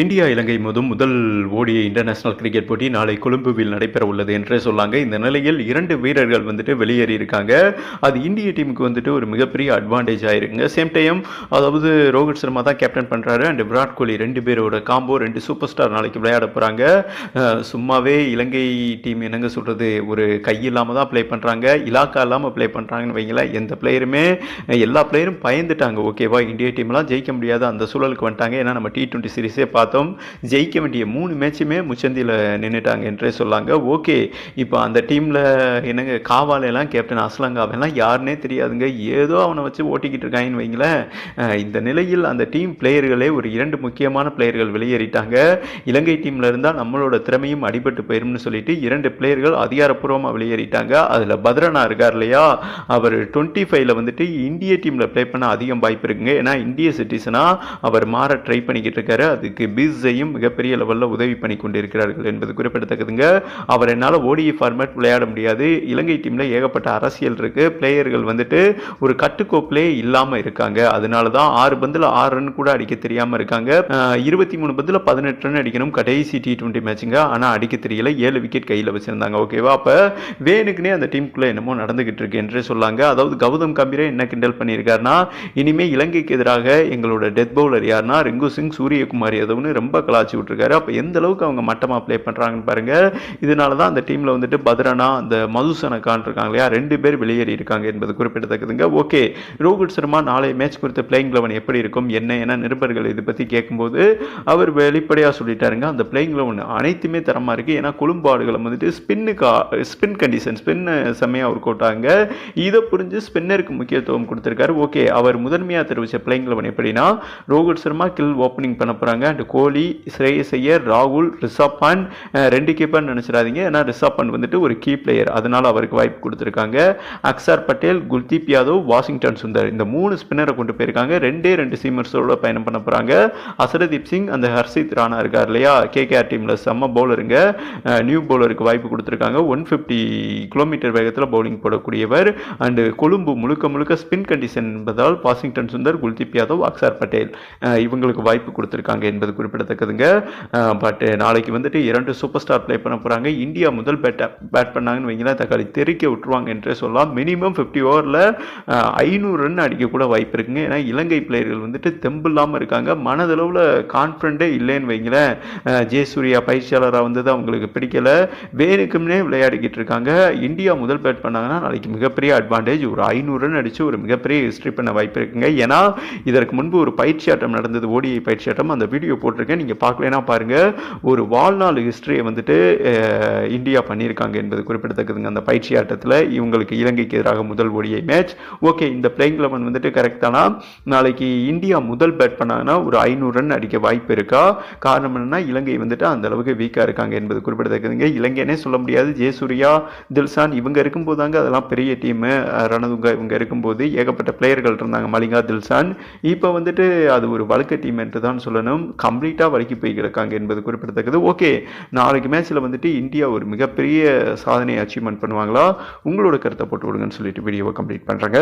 India இலங்கை மோதும் முதல் ஓடிய இன்டர்நேஷனல் கிரிக்கெட் போட்டி நாளை கொழும்புவில் நடைபெற உள்ளது என்றே சொல்லாங்க. இந்த நிலையில் இரண்டு வீரர்கள் வந்துட்டு வெளியேறி இருக்காங்க. அது இந்திய டீமுக்கு வந்துட்டு ஒரு மிகப்பெரிய அட்வான்டேஜ் ஆயிருக்குங்க. சேம் டைம் அதாவது ரோஹித் சர்மா தான் கேப்டன் பண்ணுறாரு அண்ட் விராட் கோலி ரெண்டு பேரோட காம்போ ரெண்டு சூப்பர் ஸ்டார் நாளைக்கு விளையாட போகிறாங்க சும்மாவே இலங்கை டீம் என்னங்க சொல்கிறது ஒரு கை இல்லாமல் தான் ப்ளே பண்ணுறாங்க இலாக்கா இல்லாமல் ப்ளே பண்ணுறாங்கன்னு வைங்களேன். எந்த பிளேயருமே எல்லா பிளேயரும் பயந்துட்டாங்க. ஓகேவா இந்திய டீம்லாம் ஜெயிக்க முடியாத அந்த சூழலுக்கு வந்துட்டாங்க. ஏன்னா நம்ம டி டுவெண்ட்டி சீரிஸே பார்த்தோம். ஜெயிக்க வேண்டிய மூணு மேட்சுமே முச்சந்தியில் நின்றுட்டாங்க என்றே சொல்லாங்க. ஓகே இப்போ அந்த டீமில் என்னங்க காவாலெல்லாம் கேப்டன் அஸ்லங்காவெல்லாம் யாருன்னே தெரியாதுங்க. ஏதோ அவனை வச்சு ஓட்டிக்கிட்டு இருக்காங்கன்னு வைங்களேன். இந்த நிலையில் அந்த டீம் பிளேயர்களே ஒரு இரண்டு முக்கியமான பிளேயர்கள் வெளியேறிட்டாங்க. இலங்கை டீமில் இருந்தால் நம்மளோட திறமையும் அடிபட்டு போயிரும்னு சொல்லிட்டு இரண்டு பிளேயர்கள் அதிகாரப்பூர்வமாக வெளியேறிட்டாங்க. அதில் பத்ரனா இருக்கார் இல்லையா? அவர் டுவெண்ட்டி ஃபைவ்ல வந்துட்டு இந்திய டீமில் ப்ளே பண்ண அதிகம் வாய்ப்பு இருக்குங்க. ஏன்னா இந்திய சிட்டிசனாக அவர் மாற ட்ரை பண்ணிக்கிட்டு இருக்காரு. அதுக்கு பிஸையும் மிகப்பெரிய லெவலில் உதவி பண்ணி கொண்டிருக்கிறார்கள் என்பது குறிப்பிடத்தக்கதுங்க. அவர் என்னால் ஓடிஇ ஃபார்மேட் விளையாட முடியாது. இலங்கை டீமில் ஏகப்பட்ட அரசியல் இருக்குது பிளேயர்கள் வந்துட்டு ஒரு கட்டுக்கோப்பிலே இல்லாமல் இருக்காங்க. அதனால தான் ஆறு பந்தில் ஆறு ரன் கூட அடிக்க தெரியாமல் இருக்காங்க. இருபத்தி மூணு பந்தில் பதினெட்டு ரன் அடிக்கணும். கடைசி டி டுவெண்ட்டி மேட்சுங்க ஆனால் அடிக்க தெரியல. ஏழு விக்கெட் கையில் வச்சுருந்தாங்க. ஓகேவா அப்போ வேணுக்குனே அந்த டீமுக்குள்ளே என்னமோ நடந்துகிட்டு இருக்கு என்றே சொல்லாங்க. அதாவது கௌதம் கம்பீரே என்ன கிண்டல் பண்ணியிருக்காருன்னா இனிமேல் இலங்கைக்கு எதிராக எங்களோட டெத் பவுலர் யாருன்னா ரிங்கு சிங் சூரியகுமார் யாதவ்னு ரொம்ப கலாச்சி விட்டுருக்காரு. அப்போ எந்த அளவுக்கு அவங்க மட்டமாக ப்ளே பண்ணுறாங்கன்னு பாருங்க. இதனால தான் அந்த டீமில் வந்துட்டு பத்ரனா அந்த மதுசனக்கான் இருக்காங்க இல்லையா? ரெண்டு பேர் வெளியேறி இருக்காங்க என்பது குறிப்பிடத்தக்கதுங்க. ஓகே ரோஹித் சர்மா நாளை மேட்ச் குறித்த பிளேயிங் லெவன் எப்படி இருக்கும்? என்ன என நிருபர்கள் இதை பற்றி கேட்கும்போது அவர் வெளிப்படையாக சொல்லிட்டாருங்க. அந்த பிளேயிங் லெவன் அனைத்துமே தரமாக இருக்குது ஏன்னா கொழும்பு ஆடுகளை வந்துட்டு ஸ்பின்னுக்கு ஸ்பின் கண்டிஷன் ஸ்பின் செம்மையாக ஒர்க் அவுட் ஆகுங்க. இதை புரிஞ்சு ஸ்பின்னருக்கு முக்கியத்துவம் கொடுத்துருக்காரு. ஓகே அவர் முதன்மையாக தெரிவித்த பிளேயிங் லெவன் எப்படின்னா ரோஹித் சர்மா கில் ஓப்பனிங் பண்ண போகிறாங்க அண்ட் கோலி ஸ்ரேயஸ் ஐயர் ராகுல் ரிஷப் பாண்ட் ரெண்டு கீப்பர்னு நினச்சிடாதீங்க. ஏன்னா ரிஷப் பாண்ட் வந்துட்டு ஒரு கீ பிளேயர் அதனால அவருக்கு வாய்ப்பு கொடுத்துருக்காங்க. அக்சர் பட்டேல் குல்தீப் யாதவ் வாஷிங்டன் சுந்தர். இந்த மூணு ஸ்பின்னரை கொண்டு போயிருக்காங்க. ரெண்டே ரெண்டு சீமர்ஸோட பயணம் பண்ண போகிறாங்க அசரதீப் சிங் அந்த ஹர்ஷித் ராணா இருக்கார் இல்லையா? கேகேஆர் டீமில் செம்ம பவுலருங்க நியூ பவுலருக்கு வாய்ப்பு கொடுத்துருக்காங்க. ஒன் ஃபிஃப்டி கிலோமீட்டர் வேகத்தில் பவுலிங் போடக்கூடியவர். அண்டு கொழும்பு முழுக்க முழுக்க ஸ்பின் கண்டிஷன் என்பதால் வாஷிங்டன் சுந்தர் குல்தீப் யாதவ் அக்சர் பட்டேல் இவங்களுக்கு வாய்ப்பு கொடுத்துருக்காங்க என்பது குறிப்பிடத்தக்கதுங்க. பட் நாளைக்கு வந்துட்டு இரண்டு சூப்பர் ஸ்டார் ப்ளே பண்ண போகிறாங்க இந்தியா முதல் பேட்டை பேட் பண்ணாங்கன்னு வைங்களேன் தக்காளி தெறிக்க விட்டுருவாங்க என்றே சொல்லலாம். மினிமம் ஃபிஃப்டி ஓவரில் ஐநூறு ரன் அடிக்க கூட வாய்ப்பு இருக்குங்க. ஏன்னா இலங்கை பிளேயர்கள் வந்துட்டு தெம்பு இல்லாமல் இருக்காங்க. மனதளவில் கான்ஃபிடண்ட்டே இல்லைன்னு வைங்களேன் ஜெயசூர்யா பயிற்சியாளராக வந்தது அவங்களுக்கு பிடிக்கல. வேணுக்கும்னே விளையாடிக்கிட்டு இருக்காங்க. இந்தியா முதல் பேட் பண்ணாங்கன்னா நாளைக்கு மிகப்பெரிய அட்வான்டேஜ் ஒரு ஐநூறு ரன் அடித்து ஒரு மிகப்பெரிய ஹிஸ்ட்ரி பண்ண வாய்ப்பு இருக்குங்க. ஏன்னா இதற்கு முன்பு ஒரு பயிற்சி ஆட்டம் நடந்தது. ஓடிஐ பயிற்சி ஆட்டம் அந்த வீடியோ போட்டிருக்கேன். நீங்கள் பார்க்கலனா பாருங்கள் ஒரு வாழ்நாள் ஹிஸ்ட்ரியை வந்துட்டு இந்தியா பண்ணியிருக்காங்க என்பது குறிப்பிடத்தக்கதுங்க. அந்த பயிற்சி ஆட்டத்தில் இவங்களுக்கு இலங்கைக்கு எதிராக முதல் ஓடிஐ மேட்ச் ஓகே இந்த பிளேயிங் லெவன் வந்துட்டு கரெக்டானா நாளைக்கு இந்தியா முதல் பேட் பண்ணாங்கன்னா ஒரு ஐநூறு ரன் அடிக்க வாய்ப்பு இருக்கா? காரணம் என்னன்னா இலங்கை வந்துட்டு அந்த அளவுக்கு வீக்காக இருக்காங்க என்பது குறிப்பிடத்தக்கதுங்க. இலங்கைனே சொல்ல முடியாது. ஜெயசூர்யா தில்சான் இவங்க இருக்கும்போது தாங்க அதெல்லாம் பெரிய டீமு ரணதுங்க இவங்க இருக்கும்போது ஏகப்பட்ட பிளேயர்கள் இருந்தாங்க. மலிங்கா தில்சான் இப்போ வந்துட்டு அது ஒரு வழக்க டீம் என்று தான் சொல்லணும். கம்ப்ளீட்டாக வரைக்கும் போய் கிடக்காங்க என்பது குறிப்பிடத்தக்கது. ஓகே நாளைக்கு மேட்ச்சில் வந்துட்டு இந்தியா ஒரு மிகப்பெரிய சாதனையை அச்சீவ்மெண்ட் பண்ணுவாங்களா? உங்களோட கருத்தை போட்டு விடுங்கன்னு சொல்லிட்டு வீடியோவை கம்ப்ளீட் பண்ணுறாங்க